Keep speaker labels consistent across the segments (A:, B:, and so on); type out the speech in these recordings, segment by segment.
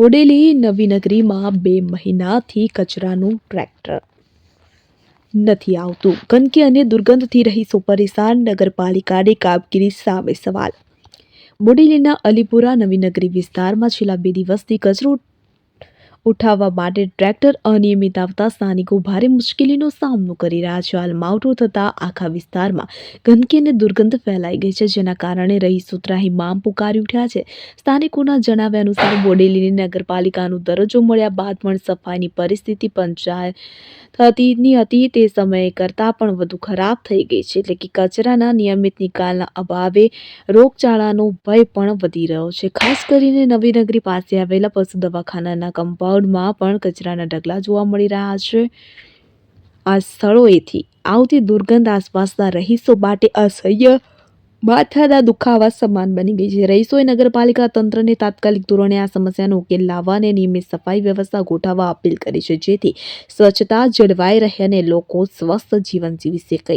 A: બોડેલી નવીનગરીમાં બે મહિનાથી કચરાનું ટ્રેક્ટર નથી આવતું. ગંદકી અને દુર્ગંધથી રહી પરેશાન. નગરપાલિકાની કામગીરી સામે સવાલ. બોડેલીના અલીપુરા નવીનગરી વિસ્તારમાં છેલ્લા બે દિવસથી કચરો ઉઠાવવા માટે ટ્રેક્ટર અનિયમિત આવતા સ્થાનિકો ભારે મુશ્કેલીનો સામનો કરી રહ્યા છે. હાલ માવઠું થતાં આખા વિસ્તારમાં ગંદકી અને દુર્ગંધ ફેલાઈ ગઈ છે, જેના કારણે રહીશો મામ પુકારી ઉઠ્યા છે. સ્થાનિકોના જણાવ્યા અનુસાર બોડેલીની નગરપાલિકાનો દરજ્જો મળ્યા બાદ પણ સફાઈની પરિસ્થિતિ પંચાયત થતીની હતી તે સમયે કરતાં પણ વધુ ખરાબ થઈ ગઈ છે. એટલે કે કચરાના નિયમિત નિકાલના અભાવે રોગચાળાનો ભય પણ વધી રહ્યો છે. ખાસ કરીને નવીનગરી પાસે આવેલા પશુ દવાખાનાના કમ્પાઉન્ડમાં પણ કચરાના ઢગલા જોવા મળી રહ્યા છે. આ સ્થળોએથી આવતી દુર્ગંધ આસપાસના રહીશો માટે અસહ્ય માથાના દુખાવા સમાન બની ગઈ છે. રહીશોએ નગરપાલિકા તંત્રને તાત્કાલિક ધોરણે આ સમસ્યાનો ઉકેલ લાવવા અને નિયમિત સફાઈ વ્યવસ્થા ગોઠવવા અપીલ કરી છે, જેથી સ્વચ્છતા, જળવાઈ રહે અને લોકો સ્વસ્થ જીવન જીવી શકે.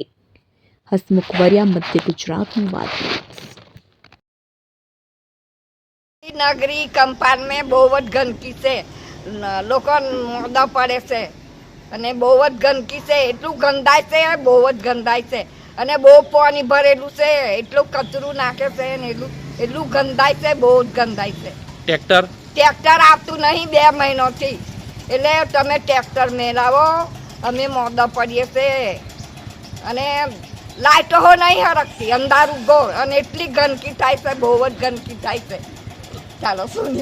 A: હસમુખ વરિયા, મધ્ય ગુજરાતનું વાત
B: નગરી કંપાન મેં બહુ જ ગંદકી છે. લોકો મોદા પડે છે. અને બહુ જ ગંદકી છે. એટલું ગંદાય છે, બહુ જ ગંદાય છે. અને બહુ પાણી ભરેલું છે એટલું કચરું નાખે છે ને એટલું એટલું ગંદાય છે બહુ જ ગંદાય છે.
C: ટ્રેક્ટર?
B: ટ્રેક્ટર આવતું નહીં બે મહિનોથી. એટલે તમે ટ્રેક્ટર મેળાવો અમે મોદા પડીએ છે. અને લાઇટો હો નહીં હરકતી અંધારું ગો અને એટલી ગંદકી થાય છે બહુ જ ગંદકી થાય છે. ચાલો શું